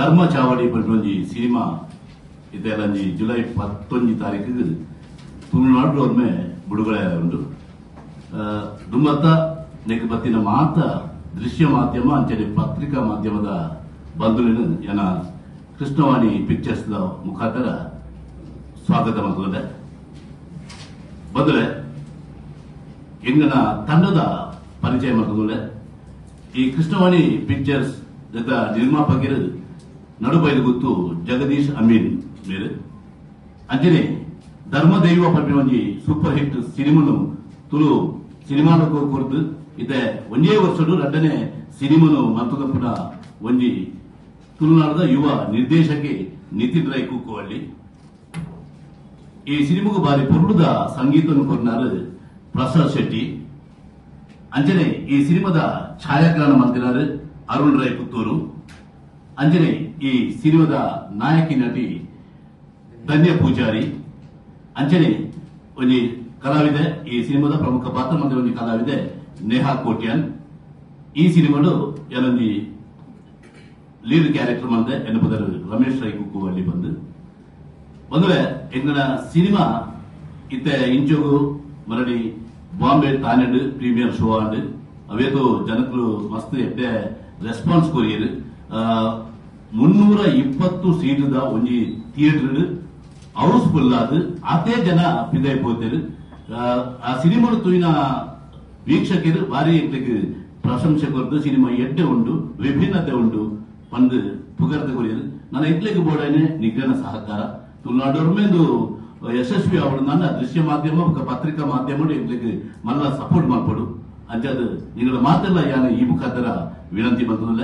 ಧರ್ಮ ಚಾವಡಿ ಪಟ್ಟೊಂಜಿ ಸಿನಿಮಾ ಇದೆಲ್ಲ ಜುಲೈ ಹತ್ತೊಂದು ತಾರೀಕಿಗೆ ತುಳುನಾಡು ಒಮ್ಮೆ ಬಿಡುಗಡೆ ಉಂಟು. ದುಮ್ಮತ್ತ ನೆಕ್ ಬತ್ತಿನ ಮಾತ ದೃಶ್ಯ ಮಾಧ್ಯಮ ಅಂಚನೆ ಪತ್ರಿಕಾ ಮಾಧ್ಯಮದ ಬಂಧುಲಿನ ಯನ ಕೃಷ್ಣವಾಣಿ ಪಿಕ್ಚರ್ಸ್ ಮುಖಾಂತರ ಸ್ವಾಗತ ಮಾಡ್ತದೆ ಬಂದ್ರೆ ಎಂಗನ ತಂಡದ ಪರಿಚಯ ಮಾಡ್ತದೆ ಈ ಕೃಷ್ಣವಾಣಿ ಪಿಕ್ಚರ್ಸ್ ಜೊತೆ ನಿರ್ಮಾಪಕರು ನಡುಬೈಲು ಗೊತ್ತು ಜಗದೀಶ್ ಅಮೀನ್ ಮೇರೆ ಅಂಜನೆ ಧರ್ಮದೈವ ಪಟ್ಟಿ ಒಂಜಿ ಸೂಪರ್ ಹಿಟ್ ಸಿನಿಮನು ತುಳು ಸಿನಿಮಾದ ಕುರಿತು ಇದೆ ಒಂದೇ ವರ್ಷಡು ರಡ್ಡನೆ ಸಿನಿಮನು ಕೂಡ ಒಂಜಿ ತುಳುನಾಡದ ಯುವ ನಿರ್ದೇಶಕಿ ನಿತಿನ್ ರೈ ಕುಕ್ಕುವಳ್ಳಿ. ಈ ಸಿನಿಮಾಗೂ ಬಾರಿ ಪೊರ್ಲುದ ಸಂಗೀತವನ್ನು ಕೊರ್ನಾರು ಪ್ರಸಾದ್ ಶೆಟ್ಟಿ. ಅಂಜನೆ, ಈ ಸಿನಿಮಾದ ಛಾಯಾಗ್ರಹಣ ಮಾಡ್ತಿದ್ದಾರೆ ಅರುಣ್ ರೈ ಪುತ್ತೂರು. ಅಂಜನೆ ಈ ಸಿನಿಮಾದ ನಾಯಕಿ ನಟಿ ಧನ್ಯ ಪೂಜಾರಿ. ಅಂಜನೇ ಒಂದು ಕಲಾವಿದೆ, ಈ ಸಿನಿಮಾದ ಪ್ರಮುಖ ಪಾತ್ರ ಮಂದಿ ಒಂದು ಕಲಾವಿದೆ, ನೇಹಾ ಕೋಟ್ಯಾನ್. ಈ ಸಿನಿಮಾಡು ಏನೊಂದು ಲೀಡ್ ಕ್ಯಾರೆಕ್ಟರ್ ಮಂದೆ ಎನ್ನುವುದರ ರಮೇಶ್ ರೈ ಕುಕ್ಕು ಅಲ್ಲಿ ಬಂದು. ಬಂದ್ರೆ ಎಂಗನ ಸಿನಿಮಾ ಇತ್ತ ಇಂಚೋಗು ಮರಡಿ ಬಾಂಬೆ ತಾನೆಡ್ ಪ್ರೀಮಿಯರ್ ಶೋ ಆಂಡ್. ಅವೇತು ಜನಕಲು ಮಸ್ತ್ ಎತ್ತೆ ರೆಸ್ಪಾನ್ಸ್ ಕೊರಿಯರ್. ಮುನ್ನೂರ ಇಪ್ಪತ್ತು ಸೀಟದ ಒಂಜಿ ಥಿಯೇಟರ್ ಹೌಸ್ಫುಲ್ ಆದ್ ಅದೇ ಜನ ಪಿದಾಯ್ ಪೋತೇರು. ಆ ಸಿನಿಮಾ ತೂಯಿನ ವೀಕ್ಷಕರು ಬಾರಿ ಎಂಕ್ಲೆಗ್ ಪ್ರಶಂಸೆ ಕೊರದು. ಸಿನಿಮಾ ಎಡ್ಡೆ ಉಂಡು, ವಿಭಿನ್ನತೆ ಉಂಡು, ಪಂದ್ ಪುಗರ್ದ ಕೊರಿಯರು. ನನ್ನ ಎಟ್ಲಿಕ್ಕೆ ಬೋಡನೆ ನಿಗ್ರಹ ಸಹಕಾರ. ತುಳುನಾಡೋರ್ಮೇಂದು ಯಶಸ್ವಿ ಅವಳು ನನ್ನ ದೃಶ್ಯ ಮಾಧ್ಯಮ ಪತ್ರಿಕಾ ಮಾಧ್ಯಮ ಎಂಟ್ಲಿಕ್ಕೆ ಮಲ್ಲ ಸಪೋರ್ಟ್ ಮಾಡ್ಕೊಡು. ಅಂಚದು ನಿಗಳ ಮಾತೆಲ್ಲ ಯಾನ ಈ ಮುಖಾಂತರ ವಿನಂತಿ ಬಂದಲ್ಲ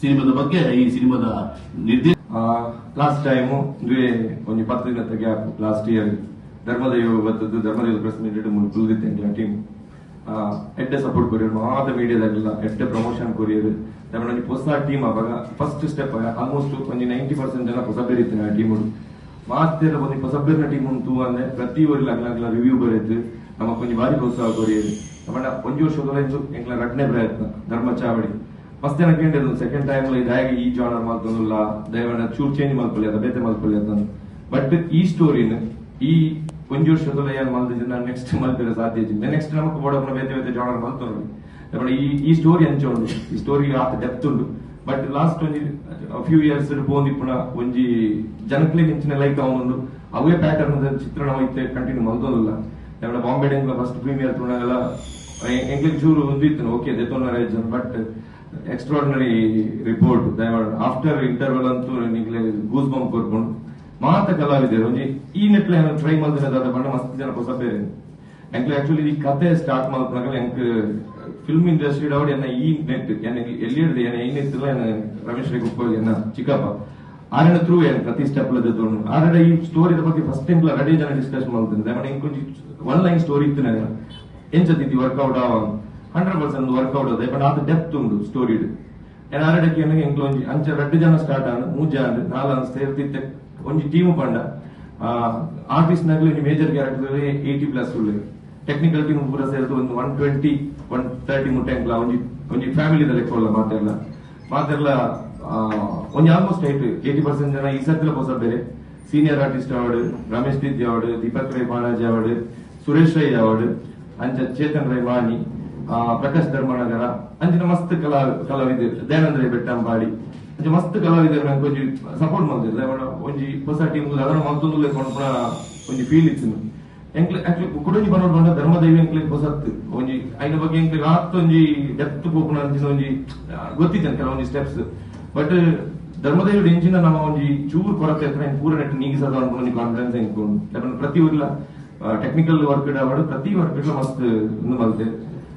ಸಿನಿಮಾದ ಬಗ್ಗೆ ಈ ಸಿನಿಮಾದ ನಿರ್ದೇಶ ಲಾಸ್ಟ್ ಟೈಮು ಇಂದುವೆ ಒಂಜಿ ಪತ್ತು ದಿನದ ಗ್ಯಾಪ್ ಲಾಸ್ಟ್ ಇಯರ್ ಧರ್ಮದೈವ ಬತ್ತದ್ದು ಧರ್ಮದೈವ ಪ್ರೆಸ್ ಮೀಟ್ ಮುನ್ ತುಳಿದಿತ್ತೇನೆ ಟೀಮ್ ಎಡ್ಡೆ ಸಪೋರ್ಟ್ ಕೊರಿಯರ್, ಮಾತ ಮೀಡಿಯಾದಾಗೆಲ್ಲ ಎಡ್ಡೆ ಪ್ರಮೋಷನ್ ಕೊರಿಯರ್. ದಾಯನ ಒಂಜಿ ಹೊಸ ಟೀಮ್ ಆವಾಗ ಫಸ್ಟ್ ಸ್ಟೆಪ್ ಆಲ್ಮೋಸ್ಟ್ ಒಂಜಿ ನೈಂಟಿ ಪರ್ಸೆಂಟ್ ಜನ ಹೊಸ ಬೇರೆ ಇತ್ತು ಆ ಟೀಮ್ ಮಾತೆರ ಒಂಜಿ ಹೊಸ ಬೇರೆ ಟೀಮ್ ಉಂಟು ಅಂದ್ರೆ ಪ್ರತಿ ಊರಿಲ ಅಗ್ಲ ರಿವ್ಯೂ ಬರೆದು ನಮಕ್ ಒಂಜಿ ಬಾರಿ ಪ್ರೋತ್ಸಾಹ ಕೊರಿಯರ್. ನಮ್ಮನ್ನ ಒಂಜಿ ವರ್ಷದ ಎಂಕ್ಲ ರಡ್ನೆ ಪ್ರಯತ್ನ. ಧರ್ಮ ಚಾವಡಿ. ಮಸ್ತ್ ಜನ ಕೇಳಿದ್ರು ಸೆಕೆಂಡ್ ಟೈಮ್ ಇದಾಗಿ ಈ ಜಾನರ್ ಮಾಡ್ತಂದಿಲ್ಲ ದಯವನ್ನ ಚೂರ್ ಚೇಂಜ್ ಮಾಡ್ಕೊಳ್ಳಿ ಅದ ಬೇತೆ ಮಾಡ್ಕೊಳ್ಳಿ ಅಂತ ಬಟ್ ಈ ಸ್ಟೋರಿನ ಈ ಒಂಜಿ ವರ್ಷದಲ್ಲಿ ಏನ್ ಮಾಡಿದ ನಾನು ನೆಕ್ಸ್ಟ್ ಮಾಡ್ತಿರೋ ಸಾಧ್ಯ ಇದೆ ನೆಕ್ಸ್ಟ್ ನಮಕ್ ಬೋಡಪ್ಪನ ಬೇತೆ ಬೇತೆ ಜಾನರ್ ಮಾಡ್ತಾರೆ ದಯವನ್ನ ಈ ಈ ಸ್ಟೋರಿ ಹಂಚ ಉಂಡು ಈ ಸ್ಟೋರಿ ಆತ ಡೆಪ್ತ್ ಉಂಟು ಬಟ್ ಲಾಸ್ಟ್ ಒಂಜಿ ಫ್ಯೂ ಇಯರ್ಸ್ ಬೋಂದಿ ಪುನ ಒಂಜಿ ಜನಕ್ಕೆ ಹೆಂಚಿನ ಲೈಕ್ ಅವನೊಂದು ಅವೇ ಪ್ಯಾಟರ್ನ್ ಚಿತ್ರಣ ಐತೆ ಕಂಟಿನ್ಯೂ ಮಲ್ದೋದಿಲ್ಲ ದಯವನ್ನ ಬಾಂಬೆ ಡೇಂಗ್ಲ ಫಸ್ಟ್ ಪ್ರೀಮಿಯರ್ ತುಣಗೆಲ್ಲ ಎಂಗ್ಲಿಷ್ ಚೂರು ಒಂದಿತ್ತು okay ದೇತೋನ but extraordinary report after interval ಅಂತೂ ನಿಗ್ಲೆ ಗೂಸ್ ಬಂಪ್ ಕೊರ್ಕೊಂಡು ಮಾತ ಕಲಾವಿದರು ಒಂಜಿ ಈ ನೆಟ್ಲ ಟ್ರೈ ಮಾಡ್ತಿರೋದಾದ ಬಣ್ಣ ಮಸ್ತ್ ಜನ ಹೊಸ ಬೇರೆ ಎಂಕ್ಲೆ ಆಕ್ಚುಲಿ ಈ ಕತೆ ಸ್ಟಾರ್ಟ್ ಮಾಡ್ಕೊಂಡಾಗ ಎಂಕ್ ಫಿಲ್ಮ್ ಇಂಡಸ್ಟ್ರಿ ಅವ್ರು ಎನ್ನ ಈ ನೆಟ್ ಎಲ್ಲಿ ಹಿಡಿದು ಏನ ಈ ನೆಟ್ ರಮೇಶ್ ರೈ ಗುಪ್ಪ ಎನ್ನ ಚಿಕ್ಕಪ್ಪ. ಆರಣ ಥ್ರೂ ಏನ್ ಪ್ರತಿ ಸ್ಟೆಪ್ ಲದ್ದು ಆರಣ ಈ ಸ್ಟೋರಿ ಬಗ್ಗೆ ಫಸ್ಟ್ ಟೈಮ್ ರೆಡಿ ಜನ ಡಿಸ್ಕಸ್ ಮಾಡ್ತೀನಿ ಒನ್ ಲೈನ್ ಸ್ಟೋರಿ ಇತ್ತು ನನಗೆ ಎಂಚ ವರ್ಕ್ಔಟ್ ಆವ ಹಂಡ್ರೆಡ್ ಪರ್ಸೆಂಟ್ ವರ್ಕೌಟ್ ಅದೇ ಬಟ್ ಅದು ಡೆಪ್ತ್ ಉಂಟು ಸ್ಟೋರಿ ಏನ್ ಆರಡಕ್ಕೆ ನನಗೆ ಎಂಕ್ಲ ಒಂಜಿ ಅಂಚ ರೆಡ್ ಜನ ಸ್ಟಾರ್ಟ್ ಆಂಡ್ ಮೂಜ ಆಂಡ್ ನಾಲ್ ಸೇರ್ತಿತ್ತೆ ಒಂಜಿ ಟೀಮ್ ಪಂಡ ಆರ್ಟಿಸ್ಟ್ ನಗಲಿ ಮೇಜರ್ ಕ್ಯಾರೆಕ್ಟರ್ ಏಯ್ಟಿ ಪ್ಲಸ್ ಉಳ್ಳೆ ಟೆಕ್ನಿಕಲ್ ಟೀಮ್ ಪೂರ ಸೇರಿದು ಒಂದು ಒನ್ ಟ್ವೆಂಟಿ ಒನ್ ತರ್ಟಿ ಮುಟ್ಟೆ ಎಂಕ್ಲ ಒಂಜಿ ಒಂಜಿ ಫ್ಯಾಮಿಲಿ ಲೆಕ್ಕ ಮಾತೆಲ್ಲ ಮಾತೆಲ್ಲ ಒಂಜಿ ಆಲ್ಮೋಸ್ಟ್ ಏಟ್ ಏಯ್ಟಿ ಪರ್ಸೆಂಟ್ ಜನ ಈ ಸರ್ತಿಲ ಹೊಸ ಬೇರೆ senior artist award Ramesh ದಿದ್ಯ award Deepak Rai Balaji award Suresh Rai award ಅಂಚ ಚೇತನ್ ರೈ ವಾಣಿ ಪ್ರಕಾಶ್ ಧರ್ಮನಗರ ಅಂಚಿನ ಮಸ್ತ್ ಕಲಾ ಕಲಾವಿದ ದಯಾನಂದ ರೈ ಬೆಟ್ಟಂಬಾಡಿ ಅಂಚ ಮಸ್ತ್ ಕಲಾವಿದರು ನಂಗೆ ಒಂಜಿ ಸಪೋರ್ಟ್ ಮಾಡ್ತಿದ್ರು. ಅವನ ಒಂಜಿ ಹೊಸ ಟೀಮ್ ಅದನ್ನ ಮತ್ತೊಂದು ಕೊಂಡು ಒಂಜಿ ಫೀಲ್ ಇತ್ತು ಎಂಕ್ಲೆ ಆಕ್ಚುಲಿ ಕುಡಂಜಿ ಬನ್ನೋಡು ಬಂದ ಧರ್ಮದೈವಿ ಎಂಕ್ಲೆ ಹೊಸತ್ ಒಂಜಿ ಐನ ಬಗ್ಗೆ ಎಂಕ್ಲೆ ಆತ್ ಒಂಜಿ ಡೆಪ್ತ್ ಪೋಪುನ ಅಂಚಿನ ಒಂಜಿ ಗೊತ್ತಿತ್ತು ಕೆಲವೊಂಜಿ ಸ್ಟೆಪ್ಸ್ ಬಟ್ ಧರ್ಮದೈವ ಎಂಚಿನ ನಮ್ಮ ಒಂಜಿ ಚೂರು ಕೊರತೆ ಹತ್ರ ಪೂರ ನೆಟ್ ನೀಗಿಸದ ಒಂದು ಕಾನ್ಫಿಡೆನ್ಸ್ ಯಾಕಂದ್ರೆ ಪ್ರತಿ ಊರ್ಲ ಟೆಕ್ನಿಕಲ್ ವರ್ಕ್ ಪ್ರತಿ ವರ್ಕ್ ಮಸ್ತ್ ಒಂದು ಬರುತ್ತೆ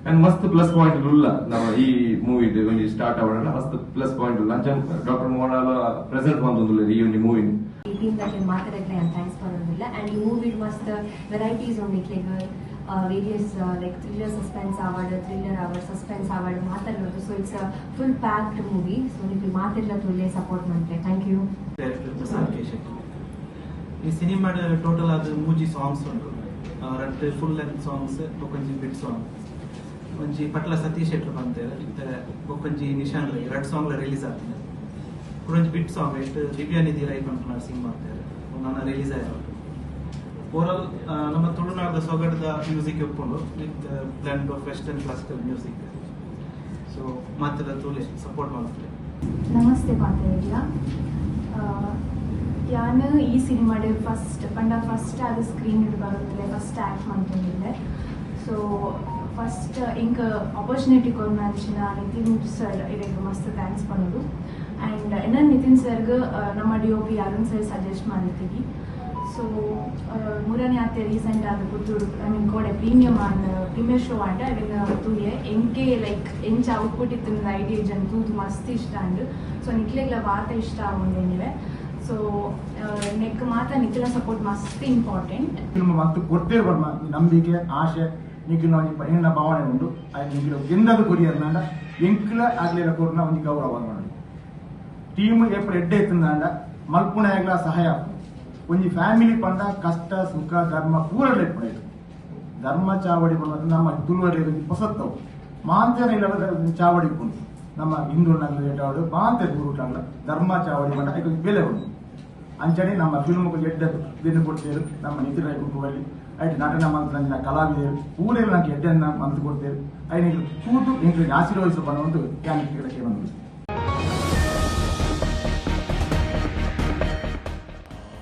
ಅಂಡ್ ಮಸ್ತ್ ಪ್ಲಸ್ ಪಾಯಿಂಟ್ ಉಲ್ಲ ನಮ್ಮ ಈ ಮೂವಿ ಒಂಜಿ ಸ್ಟಾರ್ಟ್ ಆಗೋಣ ಮಸ್ತ್ ಪ್ಲಸ್ ಪಾಯಿಂಟ್ ಇಲ್ಲ ಅಂಚ ಡಾಕ್ಟರ್ ಮೋಹನಾಲ ಪ್ರೆಸೆಂಟ್ ಬಂದೊಂದುಲ್ಲ ಈ ಒಂದು ಮೂವಿ ಬಗ್ಗೆ ಮಾತಾಡಕ್ಕೆ ನಾನು ಥ್ಯಾಂಕ್ಸ್ ಆ್ಯಂಡ್ ಈ ಮೂವಿ ಮಸ್ತ್ ವೆರೈಟೀಸ್ ಉಂಡಿಕ್ಲೆಗ್ various like thriller suspense award thriller hour suspense ಆವಾರ್ಡ್ ಮಾತಾಡೋದು so it's full packed movie so ನೀವು ಮಾತಿಲ್ಲ ತುಳ್ಳೆ ಸಪೋರ್ಟ್ ಮಾಡ್ತೆ ಥ್ಯಾಂಕ್ ಯು ಈ ಸಿನಿಮಾಡ್ ಟೋಟಲ್ ಅದು ಮೂಜಿ ಸಾಂಗ್ಸ್ ಉಂಟು. ರಡ್ಡ್ ಫುಲ್ ಲೆಂತ್ ಸಾಂಗ್ಸ್ ಬೊಕೊಂಜಿ ಬಿಟ್ ಸಾಂಗ್ ಒಂಜಿ ಪಟ್ಲ ಸತೀಶ್ ಶೆಟ್ರು ಬಂತೇವೆ ಇತ್ತೆ ನಿಶಾನ್ ರೈ ರಡ್ ಸಾಂಗ್ ರಿಲೀಸ್ ಆಗ್ತದೆ. ಕುರಂಜಿ ಬಿಟ್ ಸಾಂಗ್ ಎಷ್ಟು ದಿವ್ಯಾ ನಿಧಿ ರೈ ಪಂಪನ ಸಿಂಗ್ ಮಾಡ್ತಾರೆ ನನ್ನ ರಿಲೀಸ್ ಆಯ್ತು ಓವರಾಲ್ ನಮ್ಮ ತುಳುನಾಡದ ಸೊಗಡದ ಮ್ಯೂಸಿಕ್ ಒಪ್ಕೊಂಡು, with blend of western classical music so ಮಾತ್ರ ತೋಲೆ ಸಪೋರ್ಟ್ ಮಾಡ್ತಾರೆ. ನಮಸ್ತೆ ಪಾತೆಲ್ಲ ಯಾನು ಈ ಸಿನಿಮಾಡ್ ಫಸ್ಟ್ ಪಂಡ ಫಸ್ಟ್ ಅದು ಸ್ಕ್ರೀನ್ ಬರೋದಿಲ್ಲ ಫಸ್ಟ್ ಆ್ಯಕ್ಟ್ ಮಾಡ್ಕೊಂಡಿದ್ದೆ. ಫಸ್ಟ್ ಇಂಕ ಆಪರ್ಚುನಿಟಿ ಕೊಡ್ನಂಚಿನ ನಿತಿನ್ ಸರ್ ಇದಕ್ಕೆ ಮಸ್ತ್ ಥ್ಯಾಂಕ್ಸ್ ಮಾಡೋದು ಆ್ಯಂಡ್ ಇನ್ನ ನಿತಿನ್ ಸರ್ಗೆ ನಮ್ಮ D O P Arun sir suggest ಮಾಡಿರ್ತೀವಿ ಸೊ ಮೂರನೇ ಆತೆ ರೀಸೆಂಟ್ ಆದ ಪುತ್ತೂರು ಐ ಮೀನ್ ಕೋಡೆ ಪ್ರೀಮಿಯಮ್ ಆನ್ ಪ್ರೀಮಿಯರ್ ಶೋ ಆಟ ಇವನ್ನ ತೂಯೆ ಎಂಕೆ ಲೈಕ್ ಎಂಚ ಔಟ್ಪುಟ್ ಇತ್ತು ಐಡಿಯಾ ಜನ ತೂದು ಮಸ್ತ್ ಇಷ್ಟ ಅಂಡ್ ಸೊ ನಿಕ್ಲೆಗ್ಲ ವಾತ ಇಷ್ಟ ಆಗುಂದೇನಿವೆ ಸೊ ನೆಕ್ ಮಾತ್ರ ನಿಖಿಲ ಸಪೋರ್ಟ್ ಮಸ್ತ್ ಇಂಪಾರ್ಟೆಂಟ್ ನಿಮ್ಮ ಮತ್ತು ಕೊಡ್ತೇ ಬರ್ಮ ಈ ನಂಬಿಕೆ ಆಶೆ ನಿಖಿಲ್ ಅವನಿಗೆ ಭಾವನೆ ಉಂಡು ಆಯ್ತು ನಿಖಿಲ್ ಎಂದಾದ ಗುರಿ ಅಂದ. ಎಂಕ್ಲ ಆಗ್ಲಿಲ್ಲ ಕೂಡ ಒಂದು ಗೌರವ ಮಾಡಿ ಟೀಮ್ ಎಪ್ಪ ಎಡ್ಡೆ ಎತ್ತಿಂದ ಮಲ್ಪುಣ ಆಗ್ಲ ಸಹಾಯ ಒಂಜಿ ಫ್ಯಾಮಿಲಿ ಪಂಡ ಕಷ್ಟ, ಸುಖ, ಧರ್ಮ ಪೂರ ಲೆಪ್ಪಡೆ ಧರ್ಮ ಚಾವಡಿ ಬಂದ ನಮ್ಮ ತುಳುವರಲ್ಲಿ ಹೊಸತ್ತವು ಮಾಂತೇನ ಇಲ್ಲದ ಚಾವಡಿ ಉಂಟು. ನಮ್ಮ ಹಿಂದೂನಾಗಲಿ ಮಾಂತೆ ಗುರುಟಾಗಲ ಧರ್ಮ ಚಾವಡಿ ಬಂಡ ಬೆಲೆ ಉಂಟು. ಅಂಚನೆ ನಮ್ಮ ಫಿಲ್ಮ್ಗೆ ಎಡ್ಡ ದಿನ ಕೊಡ್ತೇವೆ, ನಮ್ಮ ನಿತಿನ್ ರೈ ಆಯ್ತು ನಟನ ಮಂತ್ರ ಕಲಾವಿದರು ಪೂರೆಲ್ಲ ನಂಗೆ ಎಡ್ಡನ್ನ ಮಂತ್ ಕೊಡ್ತೇವೆ. ಆಯ್ತು ಕೂತು ಎಂಕ್ಲಿಗೆ ಆಶೀರ್ವದಿಸ ಬಂದು ಯಾನಿಗೆ ಬಂದು